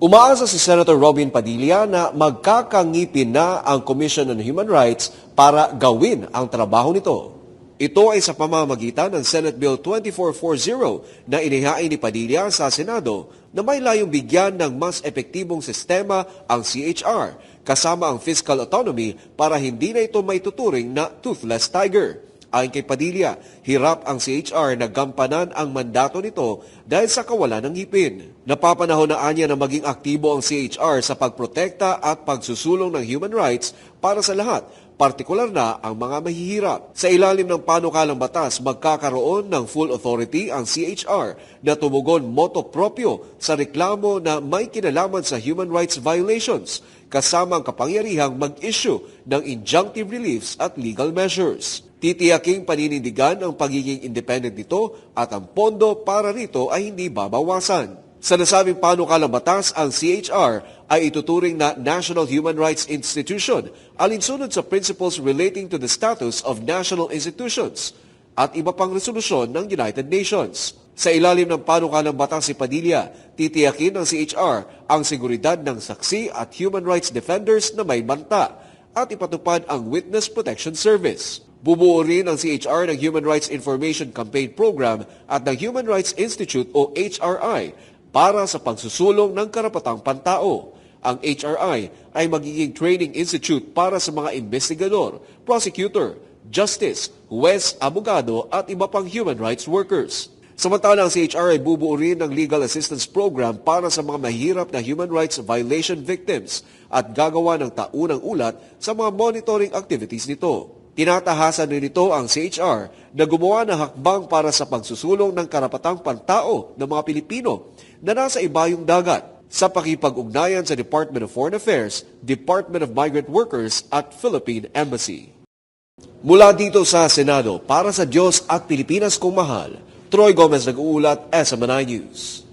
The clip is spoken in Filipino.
Umaasa si Senator Robin Padilla na magkakangipin na ang Commission on Human Rights para gawin ang trabaho nito. Ito ay sa pamamagitan ng Senate Bill 2440 na inihain ni Padilla sa Senado na may layong bigyan ng mas epektibong sistema ang CHR kasama ang fiscal autonomy para hindi na ito may tuturing na toothless tiger. Ayon kay Padilla, hirap ang CHR na gampanan ang mandato nito dahil sa kawalan ng ngipin. Napapanahon na anya na maging aktibo ang CHR sa pagprotekta at pagsusulong ng human rights para sa lahat, partikular na ang mga mahihirap. Sa ilalim ng panukalang batas, magkakaroon ng full authority ang CHR na tumugon moto proprio sa reklamo na may kinalaman sa human rights violations, kasama ang kapangyarihang mag-issue ng injunctive reliefs at legal measures. Titiyaking paninindigan ang pagiging independent nito at ang pondo para rito ay hindi babawasan. Sa nasabing panukalang batas, ang CHR ay ituturing na National Human Rights Institution alinsunod sa principles relating to the status of national institutions at iba pang resolusyon ng United Nations. Sa ilalim ng panukalang batas si Padilla, titiyakin ng CHR ang seguridad ng saksi at human rights defenders na may banta at ipatupad ang Witness Protection Service. Bubuo rin ang CHR ng Human Rights Information Campaign Program at ng Human Rights Institute o HRI para sa pagsusulong ng karapatang pantao. Ang HRI ay magiging training institute para sa mga investigador, prosecutor, justice, huwes, abogado at iba pang human rights workers. Samantala, ang CHR ay bubuo rin ng legal assistance program para sa mga mahirap na human rights violation victims at gagawa ng taunang ulat sa mga monitoring activities nito. Tinatahasan rin ito ang CHR na gumawa ng hakbang para sa pagsusulong ng karapatang pantao ng mga Pilipino na nasa ibayong dagat sa pakipag-ugnayan sa Department of Foreign Affairs, Department of Migrant Workers at Philippine Embassy. Mula dito sa Senado, para sa Diyos at Pilipinas kong mahal, Troy Gomez nag-uulat, SMNI News.